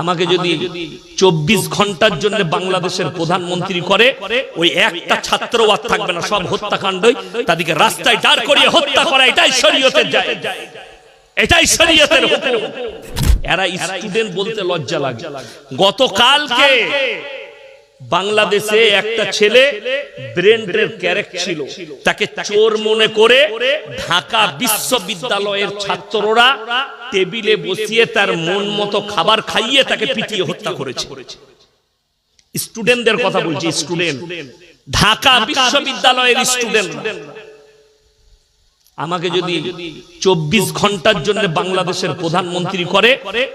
আমাকে যদি চব্বিশ ঘণ্টার জন্য বাংলাদেশের প্রধানমন্ত্রী করে ওই একটা ছাত্র আর থাকবে না সব হত্যাকাণ্ডই তাদেরকে রাস্তায় দাঁড় করিয়ে হত্যা করা এটাই শরীয়তের যায়। এটাই শরীয়তের এরা স্টুডেন্ট বলতে লজ্জা লাগে। গতকালকে বাংলাদেশে একটা ছেলে ব্রেন্ডের ক্যারেক্ট ছিল। তাকে চোর মনে করে ঢাকা বিশ্ববিদ্যালয়ের ছাত্ররা টেবিলে বসিয়ে তার মন মতো খাবার খাইয়ে তাকে পিটিয়ে হত্যা করেছে। স্টুডেন্টদের কথা বলছি স্টুডেন্ট ঢাকা বিশ্ববিদ্যালয়ের স্টুডেন্ট আমাকে যদি চব্বিশ ঘণ্টার জন্য বাংলাদেশের প্রধানমন্ত্রী করে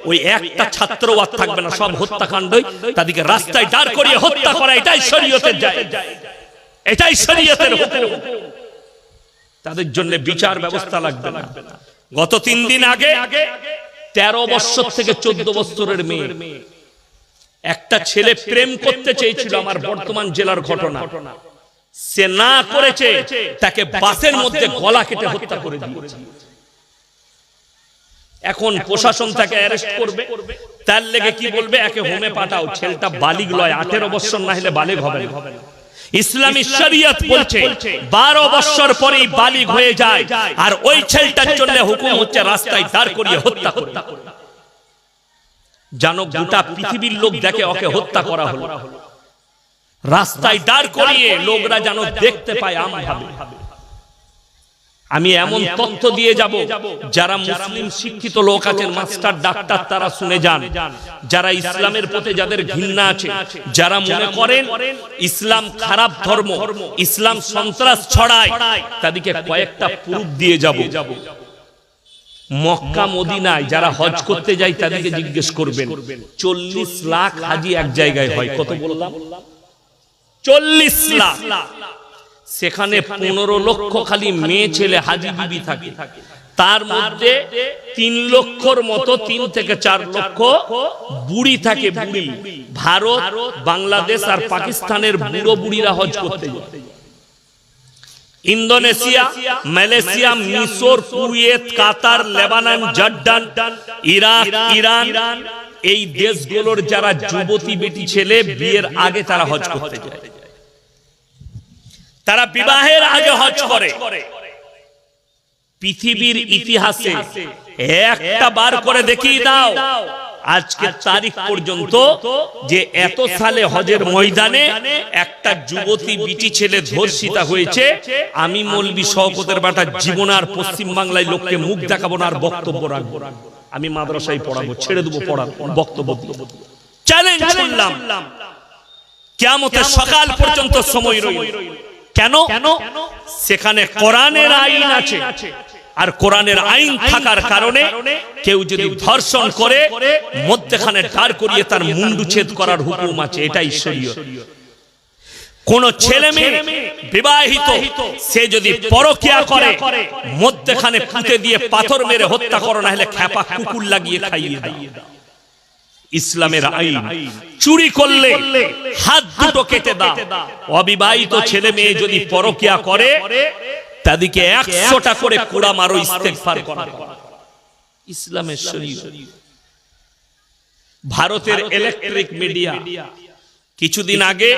ওই একটা ছাত্র আর থাকবে না সব হত্যাকাণ্ডই তাদেরকে রাস্তায় দাঁড় করিয়ে হত্যা করা এটাই শরীয়তের যায়। এটাই শরীয়তের তাদের জন্য বিচার ব্যবস্থা লাগবে না। গত তিন দিন আগে তেরো বছর থেকে চোদ্দ বছরের মেয়ে। একটা ছেলে প্রেম করতে চেয়েছিল আমার বর্তমান জেলার ঘটনা। সে না করেছে তাকে বাসের মধ্যে গলা কেটে হত্যা করে দিয়েছে। এখন প্রশাসন তাকে অ্যারেস্ট করবে। তার লেগে কি বলবে? একে হোমে পাঠাও ছেলেটা বালিগ লয় আঠেরো বছর না হলে বালিগ হবে না। ইসলামী শরিয়ত বলছে বারো বছর পরেই বালিগ হয়ে যায়। আর ওই ছেলেটার জন্য হুকুম হচ্ছে রাস্তায় দাঁড় করিয়ে হত্যা করতে। জানো গোটা পৃথিবীর লোক দেখে ওকে হত্যা করা হলো। রাস্তায় দাঁড় করিয়ে লোকরা যেন দেখতে পায় আম ভাবে। আমি এমন তথ্য দিয়ে যাব যারা মুসলিম শিক্ষিত লোক আছেন মাস্টার ডাক্তার তারা শুনে যান। যারা ইসলামের প্রতি যাদের ঘৃণা আছে যারা মনে করেন ইসলাম খারাপ ধর্ম ইসলাম সন্ত্রাস ছড়ায় তাদেরকে কয়েকটা প্রুফ দিয়ে যাব। মক্কা মদিনায় যারা হজ করতে যায় তাদেরকে জিজ্ঞেস করবেন। চল্লিশ লাখ হাজি এক জায়গায় হয়। কত বললাম? চল্লিশ লাখ। সেখানে পনেরো লক্ষ খালি মেয়ে ছেলে হাজি বিবি থাকে। তার মধ্যে তিন লক্ষর মতো তিন থেকে চার লক্ষ বুড়ি থাকে বুড়ি। ভারত বাংলাদেশ আর পাকিস্তানের বুড়ো বুড়িরা হজ করতে যায়। ইন্দোনেশিয়া মালয়েশিয়া মিশর Kuwait Qatar Lebanon Jordan Iraq Iran. এই দেশগুলোর যারা যুবতী বেটি ছেলে বিয়ের আগে তারা হজ করতে যায়। তারা বিবাহের আগে হজ করে। পৃথিবীর ইতিহাসে একটা বার করে দেখিয়ে দাও। আজকে তারিখ পর্যন্ত যে এত সালে হজের ময়দানে একটা যুবতী বিটি ছেলে ধর্ষিতা হয়েছে। আমি মলবি শওকতের বাটা জীবন আর পশ্চিম বাংলায় লোককে মুখ দেখাবো না আর বক্তব্য রাখব। আমি মাদ্রাসায় পড়াবো। ছেড়ে দেবো পড়াবো বক্তব্য। চ্যালেঞ্জ করলাম কেমতের সকাল পর্যন্ত সময় রইল। কেন? সেখানে কোরআনের আইন আছে। আর কোরআনের আইন থাকার কারণে কেউ যদি ধর্ষণ করে মধ্যখানে দাঁড় করিয়ে তার মুন্ডু ছেদ করার হুকুম আছে এটাই শরীয়ত। কোন ছেলে মেয়ে বিবাহিত সে যদি পরকিয়া করে মধ্যখানে পুঁতে দিয়ে পাথর মেরে হত্যা করো না হলে খ্যাপা কুকুর লাগিয়ে খাইয়ে দাও। ইসলামের আইন। চুরি করলে হাত দুটো কেটে দাও। অবিবাহিত ছেলে মেয়ে যদি পরকিয়া করে তাদেরকে একশোটা করে কুড়া মারো ইস্তেগফার করা। ইসলামের শরীয়ত। ভারতের ইলেকট্রিক মিডিয়া কিছুদিন আগে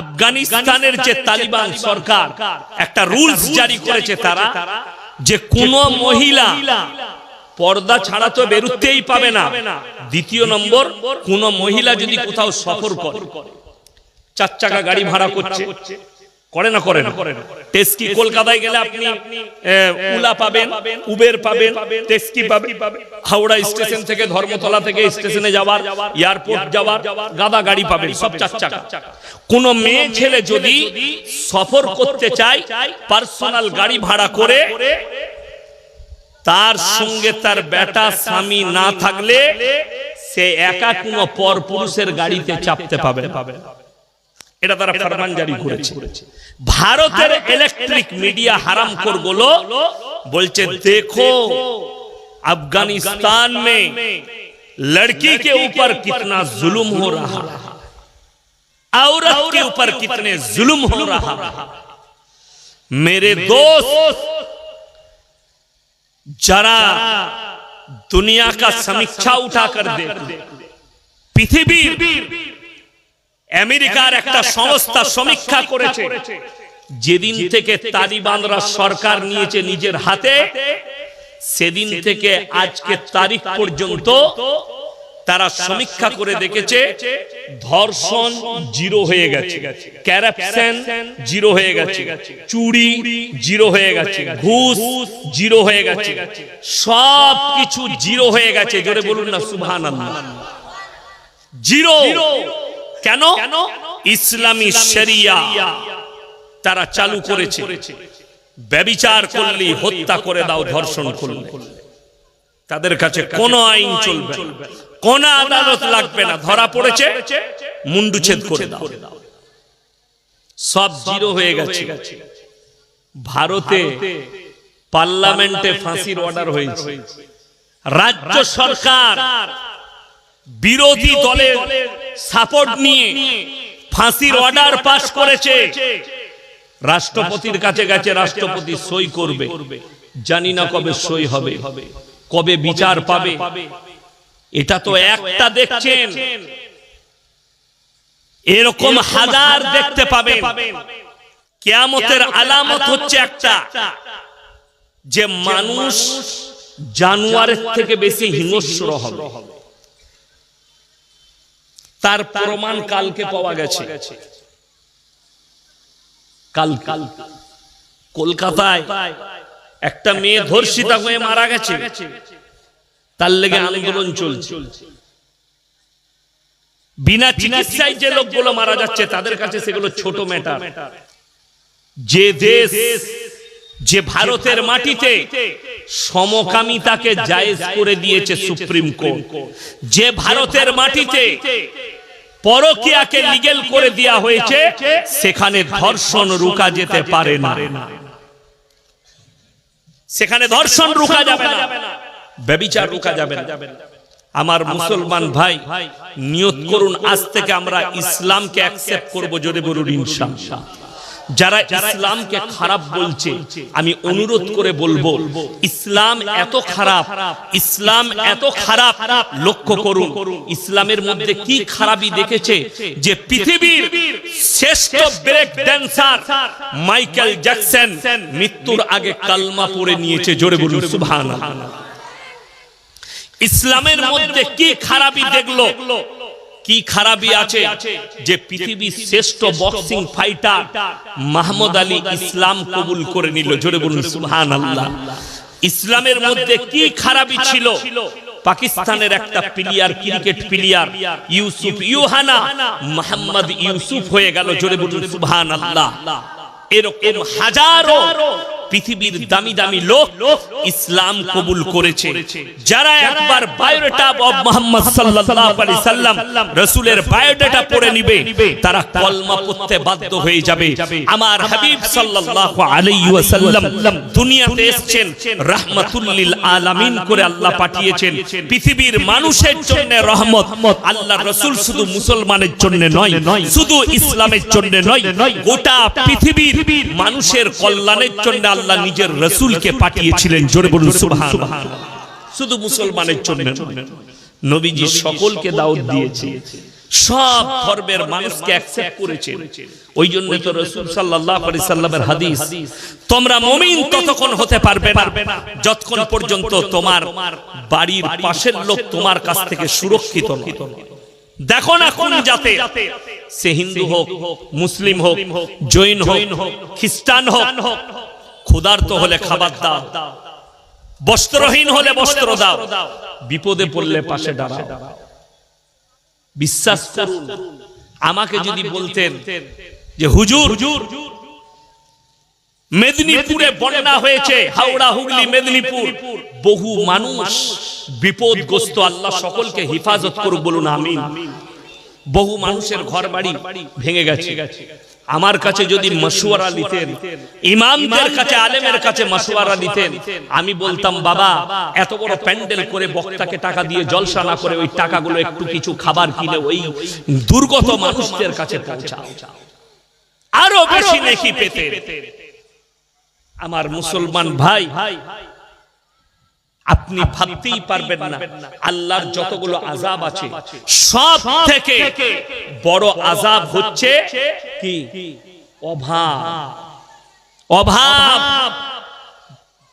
আফগানিস্তানের যে তালিবান সরকার একটা রুলস জারি করেছে তারা যে কোন মহিলা পর্দা ছাড়া তো বেরুতেই পাবে না। দ্বিতীয় নম্বর কোন মহিলা যদি কোথাও সফর করে। চার চাকা গাড়ি ভাড়া করছে। করে না করে না। টেস্কি কলকাতায় গেলে আপনি উলা পাবেন উবের পাবেন টেস্কি পাবেন? হাওড়া স্টেশন থেকে ধর্মতলা থেকে স্টেশনে যাওয়ার এয়ারপোর্ট যাওয়ার গাদা গাড়ি পাবেন সব চার চাকা কোন মেয়ে ছেলে যদি সফর করতে চায় পার্সোনাল গাড়ি ভাড়া করে তার সঙ্গে তার বেটা স্বামী না থাকলে সে একা কোনো পর পুরুষের গাড়িতে চাপতে পাবে এটা তারা ফরমান জারি করেছে ভারতের ইলেকট্রিক মিডিয়া হারাম করগুলো বলছে দেখো अफगानिस्तान में लड़की के ऊपर कितना जुल्म हो रहा औरत के ऊपर कितने जुल्म हो रहा मेरे दोस्त যারা দুনিয়া কা সমীক্ষা উঠা কর পৃথিবীর আমেরিকার একটা সংস্থা সমীক্ষা করেছে। যেদিন থেকে তালিবানরা সরকার নিয়েছে নিজের হাতে, সেদিন থেকে আজকে তারিখ পর্যন্ত তারা সমীক্ষা করে দেখেছে ধর্ষণ জিরো হয়ে গেছে ক্যারাপশন জিরো হয়ে গেছে চুরি জিরো হয়ে গেছে ঘুষ জিরো হয়ে গেছে সব কিছু জিরো হয়ে গেছে জোরে বলুন না সুবহান জিরো। কেন? ইসলামী শরিয়া তারা চালু করেছে। ব্যবিচার করলে হত্যা করে দাও ধর্ষণ করলে। তাদের কাছে কোন আইন চলবে। কোন আদালত লাগবে না ধরা পড়েছে মুন্ডুচ্ছেদ করে দাও। সব জিরো হয়ে গেছে। ভারতে পার্লামেন্টে ফাঁসির অর্ডার হয়েছে। রাজ্য সরকার বিরোধী দলের সাপোর্ট নিয়ে ফাঁসির অর্ডার পাশ করেছে। রাষ্ট্রপতির কাছে গেছে রাষ্ট্রপতি সই করবে। জানি না কবে সই হবে। কবে বিচার পাবে। এটা তো একটা দেখছেন। এরকম হাজার দেখতে পাবেন। কেয়ামতের আলামত হচ্ছে একটা। যে মানুষ জানুয়ারের থেকে বেশি হিংস্র হবে। তার প্রমাণ কালকে পাওয়া গেছে। কাল কাল কলকাতায় একটা মেয়ে ধর্ষিতা হয়ে মারা গেছে। তার লেগে আন্দোলন চলছে। বিনা চিকিৎসায় যে লোকগুলো মারা যাচ্ছে তাদের কাছে সেগুলো ছোট ম্যাটার যে দেশ যে ভারতের মাটিতে সমকামিতাকে জায়েজ করে দিয়েছে সুপ্রিম কোর্ট যে ভারতের মাটিতে পরকিয়াকে লিগেল করে দেওয়া হয়েছে সেখানে ধর্ষণ রুকা যেতে পারে না। সেখানে ধর্ষণ রুকা যাবে না। ব্যবিচার রুকা যাবে না। আমার মুসলমান ভাই নিয়ত করুন আজ থেকে আমরা ইসলামকে অ্যাকসেপ্ট করব যদি বলুন ইনশাআল্লাহ যারা ইসলামকে খারাপ বলছে আমি অনুরোধ করে বলব ইসলাম এত খারাপ ইসলাম এত খারাপ লক্ষ্য করুন ইসলামের মধ্যে কি খারাপই দেখেছে? যে পৃথিবীর শ্রেষ্ঠ ব্রেক ড্যান্সার মাইকেল জ্যাকসন মৃত্যুর আগে কালমা পড়ে নিয়েছে জোরে বলুন সুবহানাল্লাহ। ইসলামের মধ্যে কি খারাপই দেখল? কি খারাপই আছে? যে পৃথিবীর শ্রেষ্ঠ বক্সিং ফাইটার মাহমুদ আলী ইসলাম কবুল করে নিল। জোরে বলুন সুবহান আল্লাহ ইসলামের মধ্যে কি খারাপই ছিল? পাকিস্তানের একটা player cricket player Yousuf Youhana Mohammad Yousuf হয়ে গেল। জোরে বলুন সুবহান আল্লাহ এরকম হাজারো পৃথিবীর দামি দামি লোক ইসলাম কবুল করেছে। যারা একবার বায়োডাটা অফ মোহাম্মদ সাল্লাল্লাহু আলাইহি সাল্লাম রাসূলের বায়োডাটা পড়ে নিবে, তারা কলমা পড়তে বাধ্য হয়ে যাবে। আমার হাবিব সাল্লাল্লাহু আলাইহি ওয়াসাল্লাম দুনিয়াতে এসেছেন রাহমাতুল লিল আলামিন করে আল্লাহ পাঠিয়েছেন। পৃথিবীর মানুষের জন্য রহমত আল্লাহ রাসূল শুধু মুসলমানের জন্য নয়, শুধু ইসলামের জন্য নয়, গোটা পৃথিবীর মানুষের কল্যাণের জন্য আল্লাহ নিজের রসুলকে পাঠিয়েছিলেন জোরে বলুন সুবহান শুধু মুসলমানের জন্য নবীজি সকলকে দাওয়াত দিয়েছে। সব ধর্মের মানুষকে অ্যাকসেপ্ট করেছেন ওই জন্য তো রসুল সাল্লাল্লাহু আলাইহি সাল্লামের হাদিস। তোমরা মুমিন ততক্ষণ হতে পারবে না। যতক্ষণ পর্যন্ত তোমার বাড়ির পাশের লোক তোমার কাছ থেকে সুরক্ষিত নয়। দেখো না কোন জাতে। সে হিন্দু হোক মুসলিম হোক জৈন হোক খ্রিস্টান হোক। ক্ষুধার্ত হলে খাবার দাও বস্ত্রহীন হলে বস্ত্র দাও বিপদে পড়লে পাশে দাঁড়াও। বিশ্বাস করুন আমাকে যদি বলতেন যে হুজুর মেদিনীপুরে বন্যা হয়েছে হাওড়া হুগলি মেদিনীপুর। বহু মানুষ বিপদগ্রস্ত আল্লাহ সকলকে হেফাজত করুক বলুন আমিন। বহু মানুষের ঘর বাড়ি ভেঙে গেছে। আমার কাছে যদি মশুয়ারা নিতেন, ইমামদের কাছে, আলেমের কাছে মশুয়ারা নিতেন, আমি বলতাম, বাবা, এত বড় প্যান্ডেল করে বক্তাকে টাকা দিয়ে জলসা না করে ওই টাকাগুলো একটু কিছু খাবার কিনে ওই দুর্গত মানুষদের কাছে পৌঁছাও। আরও বেশি নেকি পেতে আমার মুসলমান ভাই আপনি ভাবতেই পারবেন না। আল্লাহর যতগুলো আজাব আছে সব থেকে বড় আজাব হচ্ছে কি? অভাব। অভাব।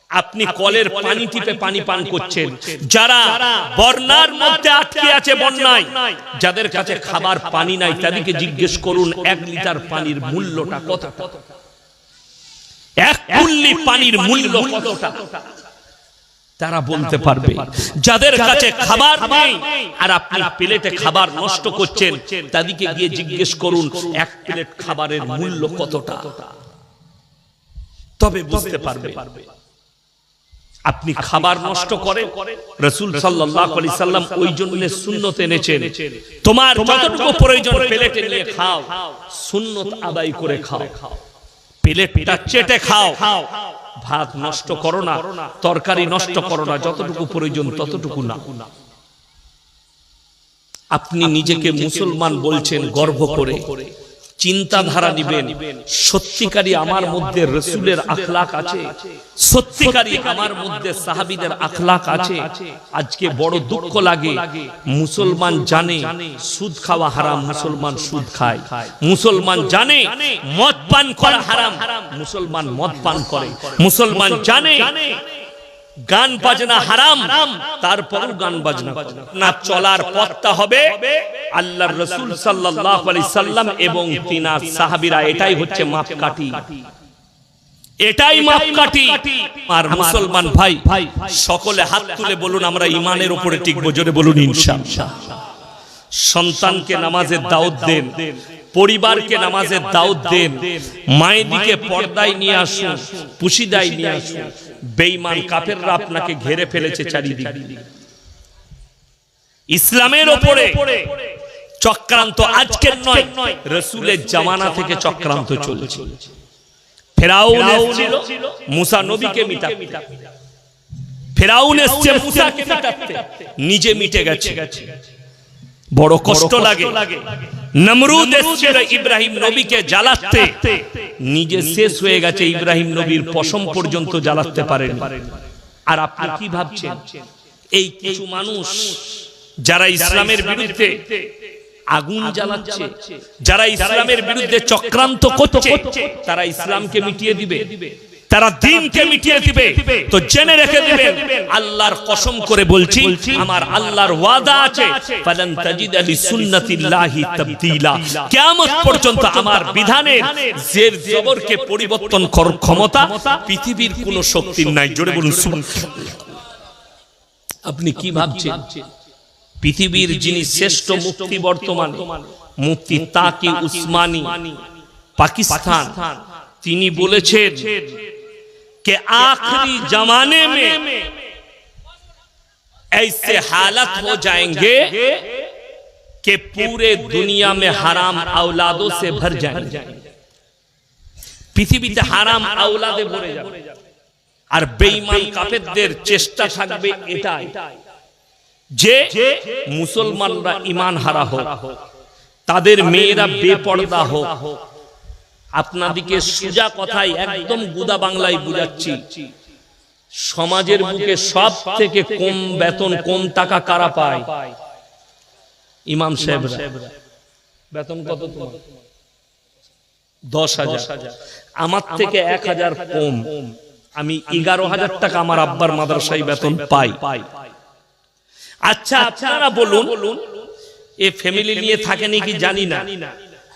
আপনি কলের পানি টিপে পানি পান করছেন। যারা বন্যার মধ্যে আটকে আছে বন্যায় যাদের কাছে খাবার পানি নাই তাদেরকে জিজ্ঞেস করুন এক লিটার পানির মূল্যটা কত এক কুল্লি পানির মূল্য কতটা? তারা বলতে পারবে যাদের কাছে খাবার নেই আর আপনি প্লেটে খাবার নষ্ট করছেন তাদেরকে গিয়ে জিজ্ঞেস করুন এক প্লেট খাবারের মূল্য কতটা? তবে বুঝতে পারবে। আপনি খাবার নষ্ট করেন রসুল সাল্লাম ওই জন্য সুন্নত এনেছেন তোমার যতটুকু প্রয়োজন প্লেটে নিয়ে খাও সুন্নত আদায় করে খাও। প্লেটটা চেটে খাও। ভাত নষ্ট করো না তরকারি নষ্ট করো না যতটুকু প্রয়োজন ততটুকু না। আপনি নিজেকে মুসলমান বলছেন গর্ব করে। চিন্তাধারা নিবেন। সত্যিকারী আমার মধ্যে রসুলের আখলাক আছে। সত্যিকারী আমার মধ্যে সাহাবিদের আখলাক আছে। আজকে বড় দুঃখ লাগে। মুসলমান জানে সুদ খাওয়া হারাম মুসলমান সুদ খায়। মুসলমান জানে মদ পান করা হারাম। মুসলমান মদ পান করে। মুসলমান জানে। গান বাজনা হারাম তারপরও গান বাজনা। না চলার পথটা হবে আল্লাহর রসুল সাল্লাল্লাহু আলাইহি সাল্লাম এবং তিনার সাহাবীরা এটাই হচ্ছে মাপকাঠি। এটাই মাপকাঠি। আর মুসলমান ভাই সকলে হাত তুলে বলুন আমরা ইমানের উপরে টিকবো জোরে বলুন ইনশাআল্লাহ। সন্তানকে নামাজের দাওয়াত দেন পরিবারকে নামাজের দাওয়াত দেন মায়েদিকে পর্দায় নিয়ে আসুন পুশিদায় নিয়ে আসুন। বেঈমান কাফেররা আপনাকে ঘিরে ফেলেছে চারিদিকে। ইসলামের ওপরে চক্রান্ত আজকের নয় রসুলের জামানা থেকে চক্রান্ত চলছে। ফেরাউন এসেছিল মুসা নবীকে মিটাতে। ফেরাউন এসছে মুসাকে মিটাতে। নিজে মিটে গেছে। বড় কষ্ট লাগে। নমরুদ এসেছিল ইব্রাহিম নবীকে জ্বালাতে। নিজে শেষ হয়ে গেছে ইব্রাহিম নবীর পশম পর্যন্ত জ্বালাতে পারেন। আর আপনি কি ভাবছেন? এই কিছু মানুষ যারা ইসলামের বিরুদ্ধে আগুন জ্বালাচ্ছে যারা ইসলামের বিরুদ্ধে চক্রান্ত করছে তারা ইসলামকে মিটিয়ে দিবে। তারা দিনকে মিটিয়ে দিবে। তো জেনে রেখে দিবেন আল্লাহর কসম করে বলছি আমার আল্লাহর ওয়াদা আছে ফালান তাজিদ আলি সুন্নাতিল্লাহি তাবদীলা। কিয়ামত পর্যন্ত আমার বিধানের জের জবরকে পরিবর্তন করার ক্ষমতা পৃথিবীর কোনো শক্তির নাই। জোরে বলুন আপনি কি ভাবছেন? পৃথিবীর যিনি শ্রেষ্ঠ মুক্তি বর্তমানে মুক্তি তাকি উসমানী পাকিস্তান তিনি বলেছেন کہ آخری زمانے میں ایسے حالت ہو جائیں گے کہ پورے دنیا میں حرام اولادوں سے بھر جائیں گے পৃথিবীতে হারাম আওলাদে ভরে যাবে আর বেঈমান কাফেরদের চেষ্টা থাকবে এটাই যে মুসলমানরা ইমান হারা হোক তাদের মেয়েরা বেপর্দা হোক আপনাদিকে সোজা কথায় একদম গুদা বাংলায় বুঝাচ্ছি। সমাজের বুকে সব থেকে কম বেতন, কম টাকা কারা পায়? ইমাম সাহেব বেতন কত দশ হাজার। আমার থেকে এক হাজার কম। আমি এগারো হাজার টাকা আমার আব্বার মাদ্রাসায় বেতন পাই। আচ্ছা আপনারা বলুন, এ ফ্যামিলি নিয়ে থাকেনি কি জানি না?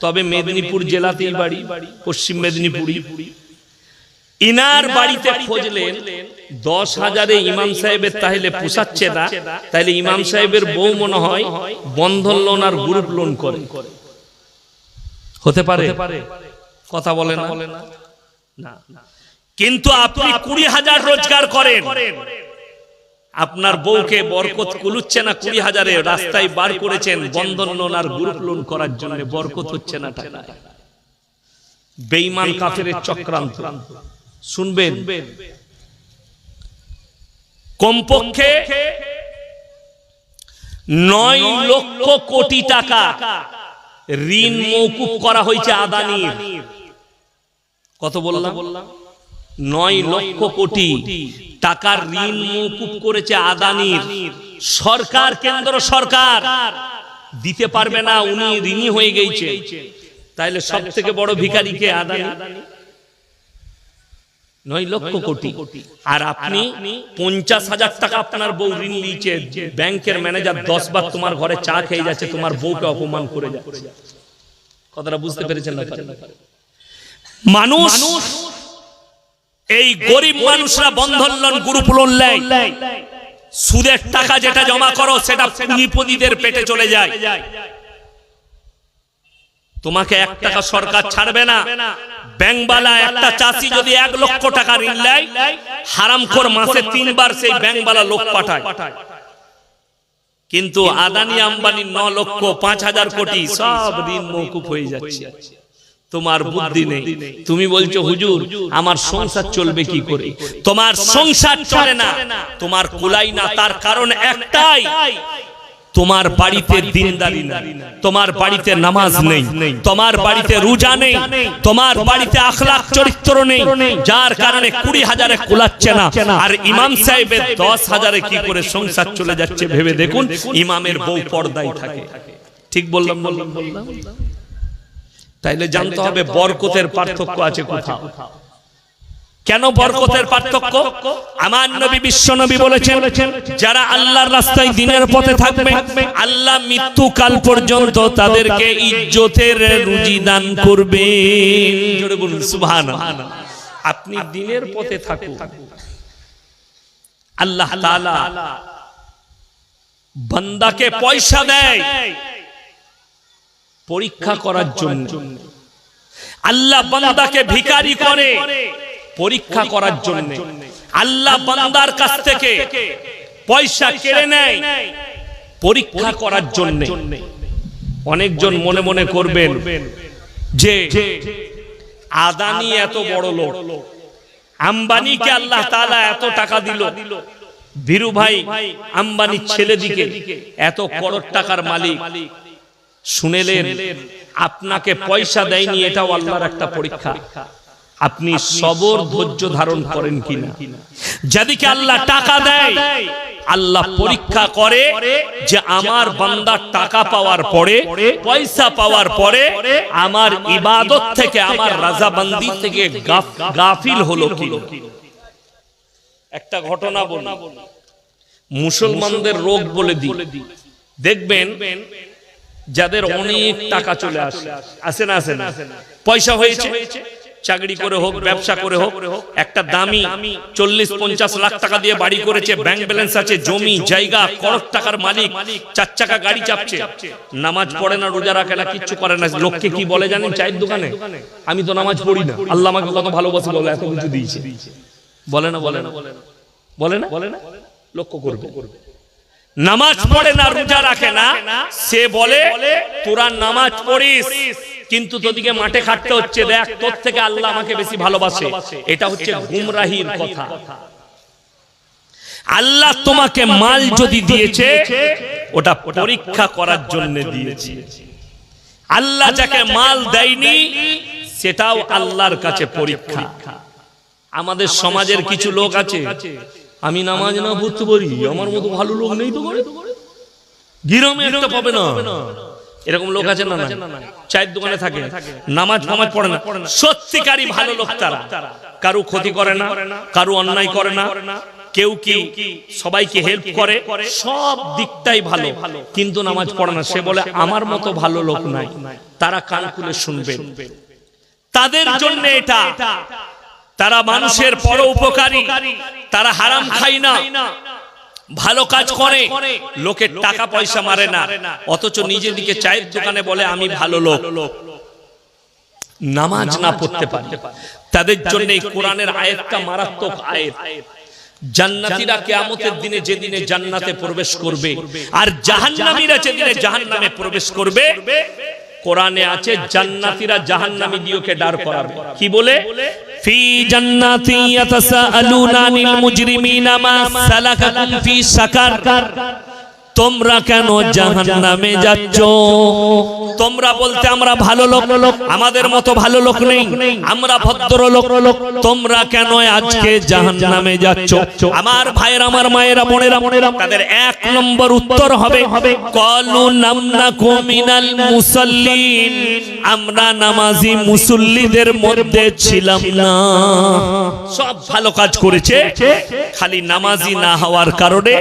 তবে মেদিনীপুর জেলাতেই বাড়ি পশ্চিম মেদিনীপুরি ইনার বাড়িতে খুঁজলেন দশ হাজারে ইমাম সাহেবের তাহলে পোষাচ্ছে না তাহলে ইমাম সাহেবের বউ মনে হয় বন্ধন লোন আর গ্রুপ লোন করে। হতে পারে? কথা বলে না? না। কিন্তু আপনি কুড়ি হাজার রোজগার করেন। আপনার বউকে বরকত কুলুচ্ছে না কুড়ি হাজারে রাস্তায় বার করেছেন বন্ধন লোন আর গ্রুপ লোন করার জন্য বরকত হচ্ছে না টাকা বেইমান কাফের চক্রান্ত। শুনবেন। কমপক্ষে নয় লক্ষ কোটি টাকা ঋণ মৌকুব করা হয়েছে আদানির। কত বললাম? নয় লক্ষ কোটি। টাকার ঋণ মৌকুব করেছে আদানির। সরকার কেন্দ্র সরকার? দিতে পারবে না উনি ঋণী হয়ে গেছে। তাইলে সব থেকে বড় ভিখারিকে আদানি? নয় লক্ষ কোটি। আর আপনি পঞ্চাশ হাজার টাকা আপনার বউ ঋণ নিয়েছে। ব্যাংকের ম্যানেজার দশ বার তোমার ঘরে চা খেয়ে যাচ্ছে তোমার বউকে অপমান করে যাচ্ছে। কথাটা বুঝতে পেরেছেন না মানুষ এই গরিব মানুষরা বন্ধন লোন গ্রুপ লোন সুদের টাকা যেটা জমা করো, সেটা পুঁজিপতিদের পেটে চলে যায়। তোমাকে এক টাকা সরকার ছাড়বে না। ব্যাংকবালা একটা চাষি যদি এক লক্ষ টাকা ঋণ নেয় হারামখোর মাসে তিনবার সেই ব্যাংকবালা লোক পাঠায়। কিন্তু আদানি আম্বানি ন লক্ষ পাঁচ হাজার কোটি সব ঋণ মৌকুফ হয়ে যাচ্ছে। তোমার বুদ্ধি নেই। তুমি বলছো হুজুর আমার সংসার চলবে কি করে? তোমার সংসার চলে না। তোমার কুলাই না তার কারণ একটাই। তোমার বাড়িতে দিনদারি নেই। তোমার বাড়িতে নামাজ নেই। তোমার বাড়িতে রোজা নেই। তোমার বাড়িতে আখলাক চরিত্র নেই। যার কারণে কুড়ি হাজারে কুলাচ্ছে না। আর ইমাম সাহেবের দশ হাজারে কি করে সংসার চলে যাচ্ছে ভেবে দেখুন? ইমামের বউ পর্দায় থাকে। ঠিক বললাম। বললাম বললাম। তাইলে জানতে হবে বরকতের পার্থক্য আছে কোথাও। কেন বরকতের পার্থক্য? আমার নবী বিশ্ব নবী বলেছেন যারা আল্লাহর রাস্তায় দিনের পথে থাকবে আল্লাহ মৃত্যুকাল পর্যন্ত তাদেরকে ইজ্জতের রুজি দান করবে। বলুন আপনি দিনের পথে থাকুন। আল্লাহ বান্দাকে পয়সা দেয়। পরীক্ষা করার জন্য। আল্লাহ বান্দাকে ভিখারি করে পরীক্ষা করার জন্য। আল্লাহ বান্দার কাছ থেকে পয়সা কেড়ে নেয়। পরীক্ষা করার জন্য। অনেকজন মনে মনে করবেন যে আদানি এত বড় লোক। আম্বানিকে আল্লাহ তাআলা এত টাকা দিল। ধীরু ভাই আম্বানির ছেলে দিকে এত করোড় টাকার মালিক। শুনেলেন আপনাকে পয়সা দেয়নি এটাও আল্লাহর একটা পরীক্ষা। আপনি সবর ধৈর্য ধারণ করেন কিনা? যাদিকে আল্লাহ টাকা দেয় আল্লাহ পরীক্ষা করে যে আমার বান্দার টাকা পাওয়ার পরে পয়সা পাওয়ার পরে আমার ইবাদত থেকে আমার রাজাবান্দি থেকে গাফিল হলো কি একটা ঘটনা বলি। মুসলমানদের রোগ বলে দিই। দেখবেন যাদের অনেক টাকা চলে আসে। আসে। না আসে না। পয়সা হয়েছে চাকরি করে হোক ব্যবসা করে হোক একটা দামি চল্লিশ পঞ্চাশ লাখ টাকা দিয়ে বাড়ি করেছে ব্যাংক ব্যালেন্স আছে জমি জায়গা করোড় টাকার মালিক চার চাকা গাড়ি চাপছে। নামাজ পড়ে না রোজা রাখে না কিচ্ছু করে না লোককে কি বলে জানেন চায়ের দোকানে? আমি তো নামাজ পড়ি না। আল্লাহ আমাকে কত ভালোবাসে বলে এত কিছু দিয়েছে। বলে না বলে না। বলে না? বলে না? লক্ষ্য করবে। নামাজ পড়ে না রোজা রাখে না। সে বলে তোরা নামাজ পড়িস কিন্তু তোদিকে মাঠে খাটতে হচ্ছে। দেখ তোর থেকে আল্লাহ আমাকে বেশি ভালোবাসে। এটা হচ্ছে গুমরাহির কথা। আল্লাহ তোমাকে মাল যদি দিয়েছে ওটা পরীক্ষা করার জন্য দিয়েছে। আল্লাহ যাকে মাল দেয়নি সেটাও আল্লাহর কাছে পরীক্ষা। আমাদের সমাজের কিছু লোক আছে। আমি নামাজ না পড়তে পারি আমার মতো ভালো লোক নেই তো করে গিরামে একটা পাবে না। এরকম লোক আছে না চায়ের দোকানে থাকে। নামাজ নামাজ পড়ে না। সত্যিকারই ভালো লোক তারা কারু ক্ষতি করে না। কারু অন্যায় করে না। কেউ কি সবাইকে হেল্প করে সব দিকটাই ভালো। কিন্তু নামাজ পড়ে না। সে বলে আমার মতো ভালো লোক নাই। তারা কান খুলে শুনবে। তাদের জন্য এটা। তারা মানুষের পর উপকারী তারা হারাম খাই না। ভালো কাজ করে লোকের টাকা পয়সা মারে না। অথচ নিজের দিকে চায়ের দোকানে বলে আমি ভালো লোক। নামাজ না পড়তে পারে। তাদের জন্য এই কোরআনের আয়াতটা মারাত্মক আয়াত। জান্নাতীরা কিয়ামতের দিনে যেদিনে জান্নাতে প্রবেশ করবে আর জাহান্নামীরা যেদিনে জাহান্নামে প্রবেশ করবে কোরআনে আছে জান্নাতীরা জাহান্নামী দিওকে ডার করাবে। কি বলে? ফি জান্নাতি ইয়াতাসাআলুনা আনিল মুজরিমিনা মা সালাকাকুম ফি সাকার তোমরা কেন জাহান্নামে যাচ্ছ? তোমরা বলতে আমরা ভালো লোক। আমাদের মতো ভালো লোক নেই। আমরা ভদ্র লোক। তোমরা কেন আজকে জাহান নামে যাচ্ছ? আমার ভাইয়ের আমার মায়েরা বোনেরা বোনেরা তাদের এক নম্বর উত্তর হবে কলু নামনা কুমিনাল মুসাল্লিন। আমরা নামাজি মুসল্লিদের মধ্যে ছিলাম না। সব ভালো কাজ করেছে। খালি নামাজি না হওয়ার কারণে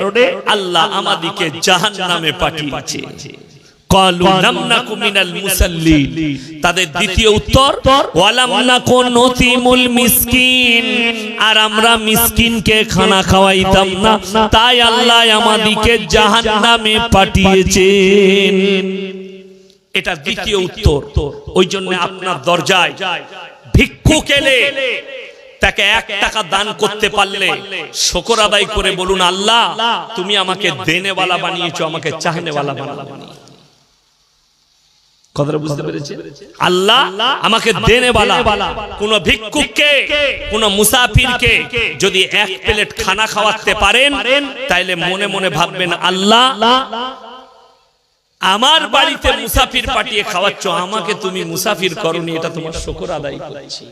আল্লাহ আমাদিকে জাহান নামে পাঠিয়েছে তাদের দ্বিতীয় উত্তর আর আমরা মিসকিনকে খানা খাওয়াইতাম না। তাই আল্লাহ আমাদিকে জাহান্নামে পাঠিয়েছেন। এটা দ্বিতীয় উত্তর। ওই জন্য আপনার দরজায় ভিক্ষু কেলে তাকে এক টাকা দান করতে পারলে শকর আদায় করে বলুন আল্লাহ তুমি আমাকে দেনেওয়ালা বানিয়েছো আমাকে চাহনেওয়ালা বানালা কথাটা বুঝতে পেরেছে আল্লাহ আমাকে দেনেওয়ালা। কোন ভিক্ষুককে কোন মুসাফিরকে যদি এক প্লেট খানা খাওয়াতে পারেন তাইলে মনে মনে ভাববেন আল্লাহ আমার বাড়িতে মুসাফির পাঠিয়ে খাওয়াচ্ছ আমাকে তুমি মুসাফির করনি এটা তোমার শকর আদায় করছি।